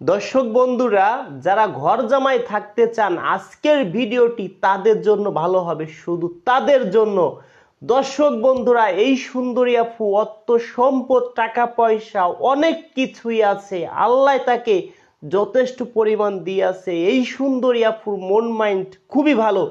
দর্শক বন্ধুরা, যারা ঘর জামাই থাকতে চান, আজকের ভিডিওটি তাদের জন্য ভালো হবে, শুধু তাদের জন্য। দর্শক বন্ধুরা, এই সুন্দরী আপু অর্থ সম্পদ, টাকা পয়সা, অনেক কিছুই আছে। আল্লাহ তাকে যথেষ্ট পরিমাণ দিয়েছে। এই সুন্দরী আপুর মন মাইন্ড খুবই ভালো।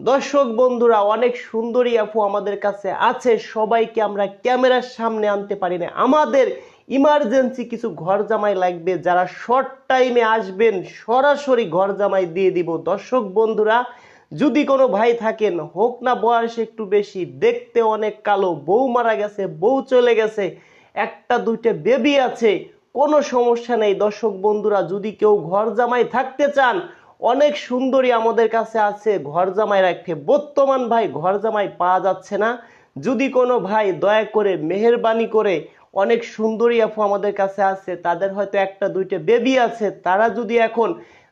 দর্শক বন্ধুরা, অনেক সুন্দরী আপু আমাদের কাছে আছে। সবাইকে আমরা ক্যামেরার সামনে আনতে পারি না। আমাদের ইমার্জেন্সি কিছু ঘর জামাই লাগবে, যারা শর্ট টাইমে আসবেন, সরাসরি ঘর জামাই দিয়ে দিব। দর্শক বন্ধুরা, যদি কোনো ভাই থাকেন, হোক না বয়স একটু বেশি, দেখতে অনেক কালো, বউ মারা গেছে, বউ চলে গেছে, একটা, দুইটা বেবি আছে, কোনো সমস্যা নেই। দর্শক বন্ধুরা, যদি কেউ ঘর জামাই থাকতে চান, অনেক সুন্দরী আমাদের কাছে আছে, ঘর জামাই রাখতে। বর্তমান ভাই ঘর জামাই পাওয়া যাচ্ছে না। যদি কোনো ভাই দয়া করে, মেহেরবানি করে অনেক সুন্দরী আপু আমাদের কাছে আছে, তাদের হয়তো একটা, দুইটা বেবি আছে, তারা যদি এখন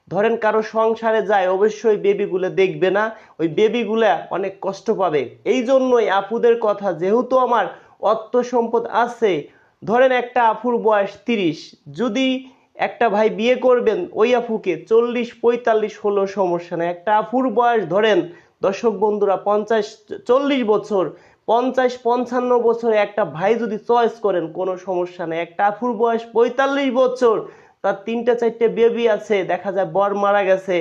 ধরেন কারও সংসারে যায়, অবশ্যই বেবিগুলো দেখবে না, ওই বেবিগুলা অনেক কষ্ট পাবে। এই জন্যই আপুদের কথা, যেহেতু আমার অর্থ সম্পদ আছে, ধরেন একটা আপুর বয়স তিরিশ, যদি একটা ভাই বিয়ে করবেন, ওই আপুকে চল্লিশ, পঁয়তাল্লিশ হলো সমস্যা নেই। একটা আপুর বয়স ধরেন, দর্শক বন্ধুরা, পঞ্চাশ, চল্লিশ বছর পঞ্চাশ, পঞ্চান্ন বছরে একটা ভাই যদি চয়েস করেন, কোনো সমস্যা নেই। একটা আফুর বয়স পঁয়তাল্লিশ বছর, তার তিনটা, চারটে বেবি আছে, দেখা যায় বর মারা গেছে,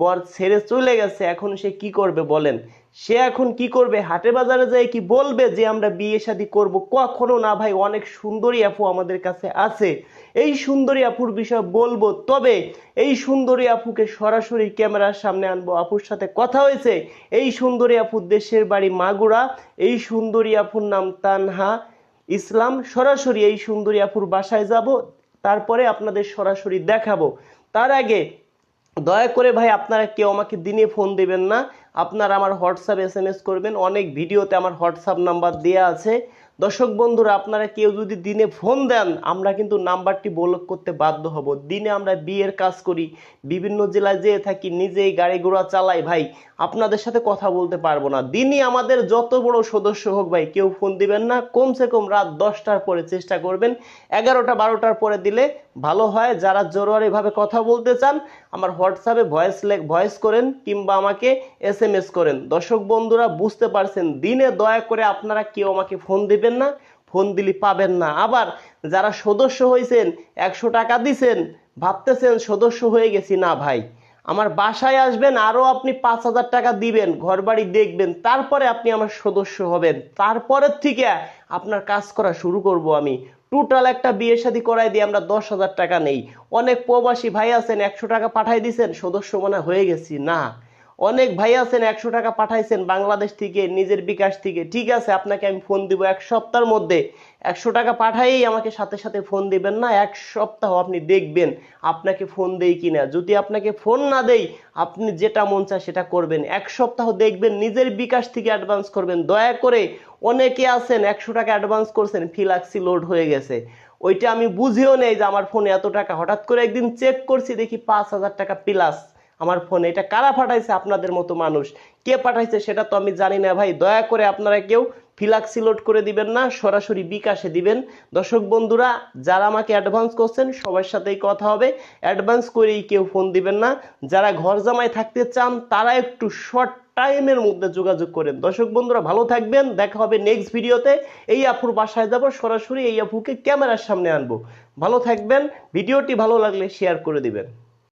বর ছেড়ে চলে গেছে, এখন সে কি করবে বলেন? সে এখন কি করবে? হাটে বাজারে যায় কি বলবে যে আমরা বিয়ে শাদী করব? কখনো না ভাই, অনেক সুন্দরী আপু আমাদের কাছে আছে। এই সুন্দরী আপুর বিষয়ে বলব। তবে এই সুন্দরী আপুকে সরাসরি ক্যামেরার সামনে আনব। আপুর সাথে কথা হয়েছে। এই সুন্দরী আপুর দেশের বাড়ি মাগুরা। এই সুন্দরী আপুর নাম তানহা ইসলাম। সরাসরি এই সুন্দরী আপুর বাসায় যাব। তারপরে আপনাদের সরাসরি দেখাবো। তার আগে দয়া করে ভাই, আপনারা কেউ আমাকে দিনে ফোন দেবেন না। আপনারা আমার হোয়াটসঅ্যাপ এস করবেন। অনেক ভিডিওতে আমার হোয়াটসঅ্যাপ নাম্বার দেওয়া আছে। দর্শক বন্ধুরা, আপনারা কেউ যদি দিনে ফোন দেন, আমরা কিন্তু নাম্বারটি ব্লক করতে বাধ্য হব। দিনে আমরা বিয়ের কাজ করি, বিভিন্ন জেলায় যেয়ে থাকি, নিজেই গাড়ি ঘোড়া চালাই। ভাই, আপনাদের সাথে কথা বলতে পারব না। দিনই আমাদের যত বড় সদস্য হোক ভাই, কেউ ফোন দিবেন না। কমসে কম রাত দশটার পরে চেষ্টা করবেন। এগারোটা, বারোটার পরে দিলে ভালো হয়। যারা জরুরিভাবে কথা বলতে চান, আমার হোয়াটসঅ্যাপে ভয়েস ভয়েস করেন কিংবা আমাকে এস করেন। দর্শক বন্ধুরা, বুঝতে পারছেন, দিনে দয়া করে আপনারা কেউ আমাকে ফোন দিবেন না, ফোন দিলে পাবেন না। আবার যারা সদস্য হয়েছেন একশো টাকা দিছেন, ভাবতেছেন সদস্য হয়ে গেছি না ভাই। আমার বাসায় আসবেন আরও আপনি পাঁচ হাজার টাকা দিবেন ঘর বাড়ি দেখবেন, তারপরে আপনি আমার সদস্য হবেন। তারপরের থেকে আপনার কাজ করা শুরু করব আমি। টোটাল একটা বিয়ে শাদী করাই দিয়ে আমরা দশ হাজার টাকা নেই। অনেক প্রবাসী ভাই আছেন, একশো টাকা পাঠাই দিছেন, সদস্য মনে হয়ে গেছি না। অনেক ভাই আছেন, একশো টাকা পাঠাইছেন বাংলাদেশ থেকে, নিজের বিকাশ থেকে। ঠিক আছে, আপনাকে আমি ফোন দিব এক সপ্তাহের মধ্যে। একশো টাকা পাঠাইয়েই আমাকে সাথে সাথে ফোন দিবেন না, এক সপ্তাহ আপনি দেখবেন আপনাকে ফোন দেই কিনা। যদি আপনাকে ফোন না দেই আপনি যেটা মন চায় সেটা করবেন। এক সপ্তাহ দেখবেন, নিজের বিকাশ থেকে অ্যাডভান্স করবেন। দয়া করে অনেকে আছেন, একশো টাকা অ্যাডভান্স করছেন ফিলাক্সি লোড হয়ে গেছে। ওইটা আমি বুঝেও নেই যে আমার ফোনে এত টাকা। হঠাৎ করে একদিন চেক করছি, দেখি পাঁচ হাজার টাকা প্লাস আমার ফোনে এটা কারা পাঠাইছে আপনাদের মতো মানুষ? কে পাঠাইছে সেটা তো আমি জানি না ভাই। দয়া করে আপনারা কেউ ফিলাক্সি লোড করে দিবেন না, সরাসরি বিকাশে দিবেন। দর্শক বন্ধুরা, যারা আমাকে অ্যাডভান্স করছেন, সবার সাথেই কথা হবে। অ্যাডভান্স করেই কেউ ফোন দিবেন না। যারা ঘর জামাই থাকতে চান, তারা একটু শর্ট টাইমের মধ্যে যোগাযোগ করেন। দর্শক বন্ধুরা, ভালো থাকবেন। দেখা হবে নেক্সট ভিডিওতে এই আপুর বাসায় যাব, সরাসরি এই আপুকে ক্যামেরার সামনে আনব। ভালো থাকবেন। ভিডিওটি ভালো লাগলে শেয়ার করে দিবেন।